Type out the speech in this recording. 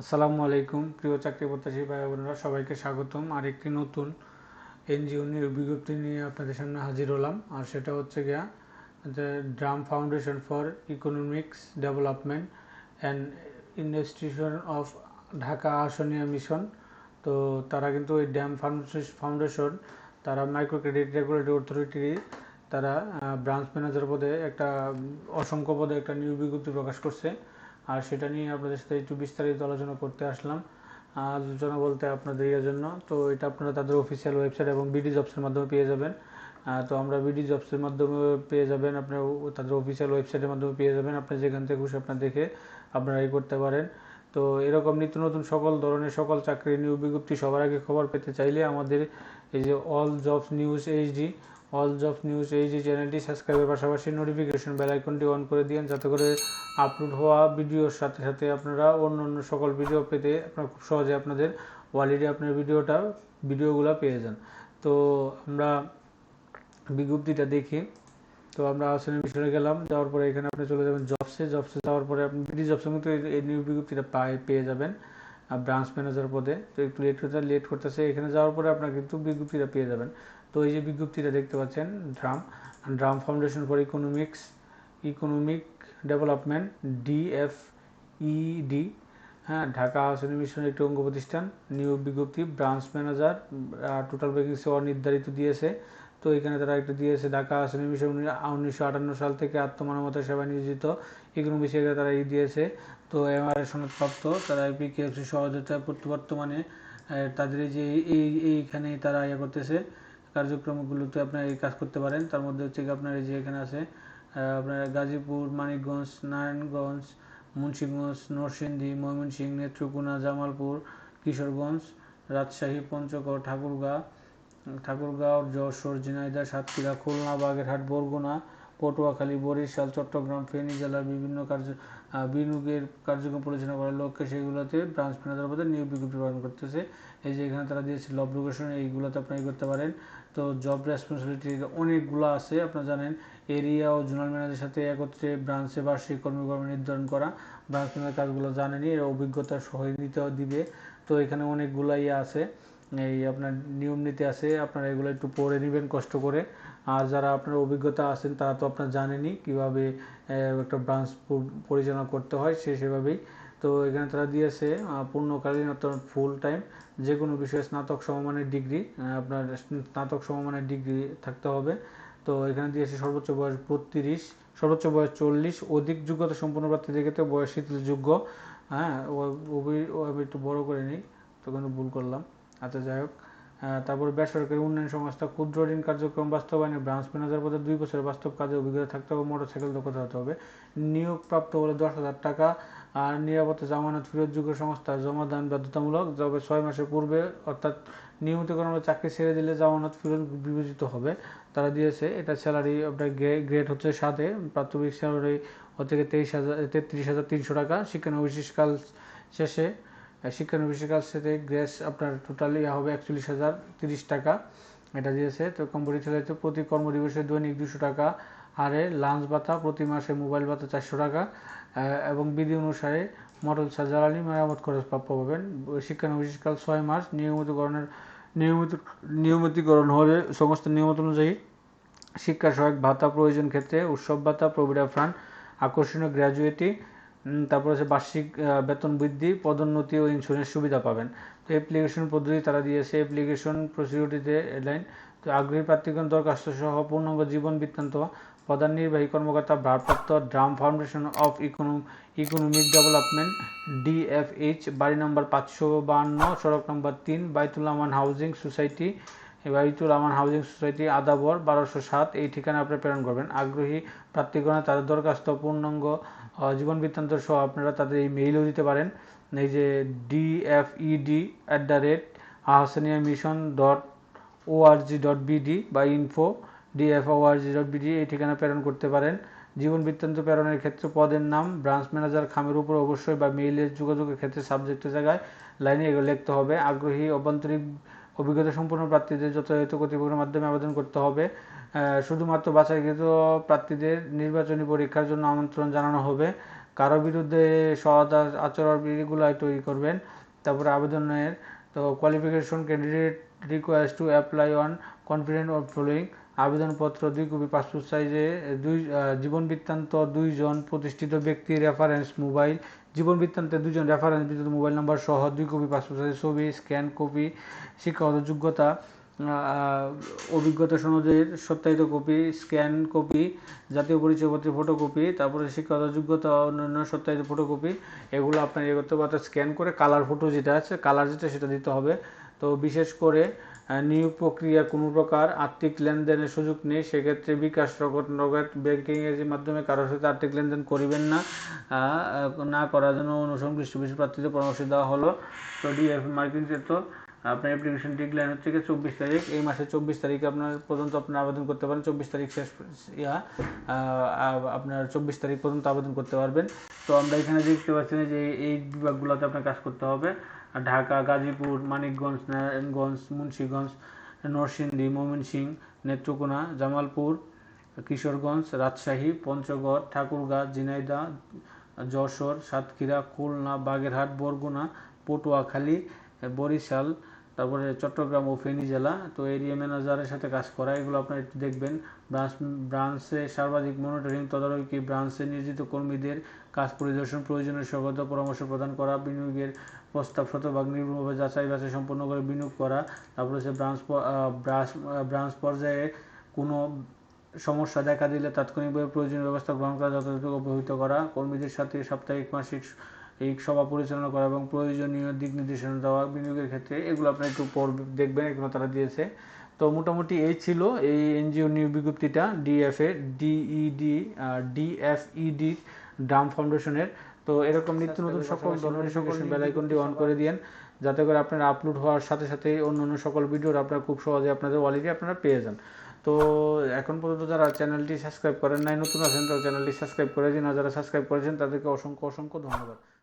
আসসালামু আলাইকুম, প্রিয় চাকরি প্রত্যাশী ভাই বোনেরা, সবাইকে স্বাগতম। আর একটি নতুন এনজিও নিয়োগ বিজ্ঞপ্তি নিয়ে আপনাদের সামনে হাজির হলাম। আর সেটা হচ্ছে গিয়া, যে drum foundation for economics development and institution of Dhaka Ahsania mission. তো তারা কিন্তু ওই ড্যাম ফাউন্ডেশন, তারা মাইক্রো ক্রেডিট রেগুলেটরি অথরিটি, তারা ব্রাঞ্চ ম্যানেজার পদে একটা অসংখ্য পদে একটা নিয়োগ বিজ্ঞপ্তি প্রকাশ করছে। আর সেটা নিয়ে আপনাদের সাথে একটু বিস্তারিত আলোচনা করতে আসলাম। আলোচনা বলতে আপনাদের ইয়ের জন্য, তো এটা আপনারা তাদের অফিসিয়াল ওয়েবসাইট এবং বিডি জবসের মাধ্যমে পেয়ে যাবেন। তো আমরা বিডি জবসের মাধ্যমে পেয়ে যাবেন, আপনার তাদের অফিসিয়াল ওয়েবসাইটের মাধ্যমে পেয়ে যাবেন। আপনি যেখান থেকে খুশি আপনার দেখে আপনারা এই করতে পারেন। তো এরকম নিত্য নতুন সকল ধরনের সকল চাকরি নিয়োগ বিজ্ঞপ্তি সবার আগে খবর পেতে চাইলে আমাদের এই যে all jobs news HD all jobs news এই যে চ্যানেলটি সাবস্ক্রাইবের পাশাপাশি নোটিফিকেশন বেল আইকনটি অন করে দিন, যাতে করে আপলোড হওয়া ভিডিওর সাথে সাথে আপনারা অন্য অন্য সকল ভিডিও পেতে আপনারা খুব সহজে আপনাদের ওয়ালিডে আপনার ভিডিওটা ভিডিওগুলো পেয়ে যান। তো আমরা বিজ্ঞপ্তিটা দেখি। তো আমরা আসলে মিশনে গেলাম, যাওয়ার পরে এখানে আপনি চলে যাবেন জবসে জবসে যাওয়ার পরে আপনি বিডি জবসে কিন্তু এই নিউ বিজ্ঞপ্তিটা পায় পেয়ে যাবেন ব্রাঞ্চ ম্যানেজার পদে। তো একটু লেট করতে লেট করতেছে। এখানে যাওয়ার পরে আপনার কিন্তু বিজ্ঞপ্তিটা পেয়ে যাবেন। তো এই যে বিজ্ঞপ্তিটা দেখতে পাচ্ছেন, drum drum foundation for economics economic development DF ED হ্যাঁ ঢাকা আসনি মিশনের একটি অঙ্গ প্রতিষ্ঠান নিয়োগ বিজ্ঞপ্তি ব্রাঞ্চ ম্যানেজার টোটাল ভ্যাকেন্সি অনির্ধারিত দিয়েছে। তো এখানে তারা একটা দিয়েছে, ঢাকা আসনি মিশন উনিশশো আটান্ন সাল থেকে আত্মমানবতা সেবায় নিয়োজিত ইকোনমি সেক্টরে তারা ই দিয়েছে। তো এমআরএ সনদপ্রাপ্ত, তারা পিকেএফসি সহযোগিতা বর্তমানে তাদের যে, এই এইখানে তারা ইয়ে করতেছে। কার্যক্রমগুলোতে আপনার এই কাজ করতে পারেন। তার মধ্যে হচ্ছে কি আপনার এই যে এখানে আছে আপনার গাজীপুর, মানিকগঞ্জ, নারায়ণগঞ্জ, মুন্সিগঞ্জ, নরসিংদী, ময়মনসিংহ, নেত্রকোনা, জামালপুর, কিশোরগঞ্জ, রাজশাহী, পঞ্চগড়, ঠাকুরগাঁ, ঠাকুরগাঁও, যশোর, ঝিনাইদহ, সাতক্ষীরা, খুলনা, বাগেরহাট, বরগুনা, পটুয়াখালী, বরিশাল, চট্টগ্রাম, ফেনী জেলার বিভিন্ন কার্য বিনিয়োগের কার্যক্রম পরিচালনা করার লক্ষ্যে সেগুলোতে ব্রাঞ্চ ম্যানেজার পদে নিয়োগ বিজ্ঞপ্তি প্রদান করতেছে। এই যে এখানে তারা দিয়েছে, লব লোকেশন, এইগুলোতে আপনি করতে পারেন। তো জব রেসপন্সিবিলিটি অনেকগুলো আছে, আপনারা জানেন এরিয়া ও জোনাল ম্যানেজারের সাথে একত্রে ব্রাঞ্চে বার্ষিক কর্মকর্ম নির্ধারণ করা। ব্রাঞ্চ ম্যানেজার কাজগুলো জানেনি, এর অভিজ্ঞতা সহ দিবে। তো এখানে অনেকগুলো ইয়ে আছে, এই আপনার নিয়ম নীতি আছে, আপনারা এগুলো একটু পড়ে নেবেন কষ্ট করে। আর যারা আপনার অভিজ্ঞতা আছেন, তারা তো আপনার জানেনই কীভাবে একটা ব্রাঞ্চ পরিচালনা করতে হয়, সে সেভাবেই তো এখানে তারা দিয়েছে পূর্ণকালীন অর্থাৎ ফুল টাইম যে কোনো বিষয়ে স্নাতক সমমানের ডিগ্রি আপনার স্নাতক সমমানের ডিগ্রি থাকতে হবে। তো এখানে দিয়েছে সর্বোচ্চ বয়স বত্রিশ, সর্বোচ্চ বয়স চল্লিশ, অধিক যোগ্যতা সম্পন্ন প্রার্থীদের ক্ষেত্রে বয়স যোগ্য হ্যাঁ আমি একটু বড় করে নিই তো কোনো ভুল করলাম। আচ্ছা যাই হোক। তারপরে বেসরকারি উন্নয়ন সংস্থা ক্ষুদ্র ঋণ কার্যক্রম বাস্তবায়নে ব্রাঞ্চ ম্যানেজার পদে দুই বছরের বাস্তব কাজে অভিজ্ঞতা থাকতে হবে মোটরসাইকেল দক্ষতা হতে হবে। নিয়োগপ্রাপ্ত হলে দশ হাজার টাকা, আর নিরাপত্তা জামানত ফিরতযোগ্য সংস্থা জমাদান বাধ্যতামূলক তবে ছয় মাসের পূর্বে, অর্থাৎ নিয়মিতকরণ চাকরি ছেড়ে দিলে জামানত ফিরত বিবেচিত হবে। তারা দিয়েছে, এটা স্যালারি আপনার গ্রেড হচ্ছে সাথে প্রাথমিক স্যালারি হচ্ছে তেইশ হাজার, তেত্রিশ হাজার তিনশো টাকা। শিক্ষানবিশকাল শেষে শিক্ষানবিশকাল শেষে গ্যাস আপনার টোটালি হবে একচল্লিশ হাজার তিরিশ টাকা। এটা দিয়েছে। তো কোম্পানি চালাইতে প্রতি কর্মদিবসে দৈনিক দুশো টাকা। হারে লাঞ্চ ভাতা, প্রতি মাসে মোবাইল ভাতা চারশো টাকা। এবং বিধি অনুসারে মডেল জ্বালানি মেরামত খরচ প্রাপ্য পাবেন। শিক্ষানবিশকাল ছয় মাস। নিয়মিতকরণের, নিয়মিত, নিয়মিতকরণ হলে সমস্ত নিয়মিত অনুযায়ী। শিক্ষা সহায়ক ভাতা প্রয়োজন ক্ষেত্রে উৎসব ভাতা প্রভিডা ফান্ড, আকর্ষণীয় গ্র্যাজুয়েটি তারপর হচ্ছে বার্ষিক বেতন বৃদ্ধি, পদোন্নতি ও ইন্স্যুরেন্স সুবিধা পাবেন। তো অ্যাপ্লিকেশন পদ্ধতি তারা দিয়েছে অ্যাপ্লিকেশন প্রসিডিউরিতে এডলাইন তো আগ্রহী প্রার্থীগণ দরখাস্ত সহ পূর্ণাঙ্গ জীবন বৃত্তান্ত, প্রধান নির্বাহী কর্মকর্তা, ভারপ্রাপ্ত drum foundation of economic development DFH বাড়ি নম্বর পাঁচশো বান্ন সড়ক নম্বর তিন, বাইতুল আমান হাউজিং সোসাইটি বাইতুল আমান হাউজিং সোসাইটি, আদাবর, বারোশো সাত, এই ঠিকানা আপনি প্রেরণ করবেন। আগ্রহী প্রার্থীগণ, তাদের দরখাস্ত পূর্ণাঙ্গ জীবন বৃত্তান্ত সহ আপনারা তাদের এই মেইলও দিতে পারেন। এই যে DFED at the rate Ahsania mission dot ORG dot BD বা ইনফো ডিএফওআরজি ডট বিডি এই ঠিকানা প্রেরণ করতে পারেন। জীবন বৃত্তান্ত প্রেরণের ক্ষেত্রে পদের নাম ব্রাঞ্চ ম্যানেজার খামের উপর অবশ্যই বা মেইলের যোগাযোগের ক্ষেত্রে সাবজেক্টের জায়গায় লাইনে এগুলো লিখতে হবে। আগ্রহী, অভ্যন্তরীণ অভিজ্ঞতা সম্পন্ন প্রার্থীদের যথাযথ কর্তৃপক্ষের মাধ্যমে আবেদন করতে হবে। শুধুমাত্র বাছাইকৃত প্রার্থীদের নির্বাচনী পরীক্ষার জন্য আমন্ত্রণ জানানো হবে। কারও বিরুদ্ধে আচ- আচরণ এগুলো তৈরি করবেন। তারপরে আবেদনের, তো qualification candidate request to apply on confident of following আবেদনপত্র দুই কপি পাসপোর্ট সাইজে দুই জীবন বৃত্তান্ত দুইজন প্রতিষ্ঠিত ব্যক্তি রেফারেন্স মোবাইল জীবন বৃত্তান্তে দুজন রেফারেন্স বিদ্যুৎ মোবাইল নাম্বার সহ দুই কপি পাসপোর্ট সাইজের ছবি স্ক্যান কপি শিক্ষাগত যোগ্যতা অভিজ্ঞতা সনদের সত্যায়িত কপি স্ক্যান কপি জাতীয় পরিচয়পত্রের ফটোকপি তারপরে শিক্ষাগত যোগ্যতা অন্যান্য সত্যায়িত ফটোকপি এগুলো আপনার ইয়ে করতে পারতে স্ক্যান করে কালার ফটো যেটা আছে কালার যেটা সেটা দিতে হবে। তো বিশেষ করে নিয়োগ প্রক্রিয়া কোনো প্রকার আর্থিক লেনদেনের সুযোগ নেই, সেক্ষেত্রে বিকাশ নগদ নগদ ব্যাংকিং এর মাধ্যমে কারোর সাথে আর্থিক লেনদেন করিবেন না না করার জন্য অনুসংশ্লিষ্ট বিষয় প্রার্থীদের পরামর্শ দেওয়া হলো। তো ডিএফ মার্কিং তো আপনার অ্যাপ্লিকেশন ডিক্লাইন হচ্ছে কি চব্বিশ তারিখ, এই মাসের চব্বিশ তারিখে আপনার পর্যন্ত আপনার আবেদন করতে পারেন, চব্বিশ তারিখ শেষ, ইয়া আপনার চব্বিশ তারিখ পর্যন্ত আবেদন করতে পারবেন। তো আমরা এখানে দেখতে পাচ্ছি যে এই বিভাগগুলোতে আপনার কাজ করতে হবে। ঢাকা, গাজীপুর, মানিকগঞ্জ, নারায়ণগঞ্জ, মুন্সীগঞ্জ, নরসিংদী, ময়মনসিংহ, নেত্রকোনা, জামালপুর, কিশোরগঞ্জ, রাজশাহী, পঞ্চগড়, ঠাকুরগাঁ, ঝিনাইদহ, যশোর, সাতক্ষীরা, খুলনা, বাগেরহাট, বরগুনা, পটুয়াখালী, বরিশাল তারপরে চট্টগ্রাম ও ফেনী জেলা, তো এরিয়া ম্যানেজারের সাথে কাজ করা, এগুলো আপনারা একটু দেখবেন। ব্রাঞ্চ, ব্রাঞ্চে সর্বাধিক মনিটরিং তদারকি ব্রাঞ্চে নিয়োজিত কর্মীদের কাজ পরিদর্শন, প্রয়োজনীয় সগত পরামর্শ প্রদান করা, বিনিয়োগের প্রস্তাব শতভাগ নির্ভুলভাবে যাচাই বাছাই সম্পন্ন করে বিনিয়োগ করা, তারপরে হচ্ছে ব্রাঞ্চ ব্রাঞ্চ ব্রাঞ্চ পর্যায়ে কোনো সমস্যা দেখা দিলে তাৎক্ষণিকভাবে প্রয়োজনীয় ব্যবস্থা গ্রহণ করা, যথাযথ অবহিত করা, কর্মীদের সাথে সাপ্তাহিক, মাসিক এই সভা পরিচালনা করা এবং প্রয়োজনীয় দিক নির্দেশনা দেওয়া বিনিয়োগের ক্ষেত্রে এগুলো আপনার একটু পর দেখবেন এগুলো তারা দিয়েছে। তো মোটামুটি এই ছিল এই এনজিও নিয়োগ বিজ্ঞপ্তিটা ডিএফএ ডিইডি ডিএফইডি ড্রাম ফাউন্ডেশনের তো এরকম নিত্য নতুন সকল ধরনের সকল বেল আইকনটি অন করে দিয়েন যাতে করে আপনার আপলোড হওয়ার সাথে সাথে অন্য অন্য সকল ভিডিওর আপনারা খুব সহজে আপনাদের ওয়ালিটি আপনারা পেয়ে যান। তো এখন পর্যন্ত যারা চ্যানেলটি সাবস্ক্রাইব করেন নাই নতুন আছেন তারা চ্যানেলটি সাবস্ক্রাইব করে দিন আর যারা সাবস্ক্রাইব করেছেন তাদেরকে অসংখ্য অসংখ্য ধন্যবাদ।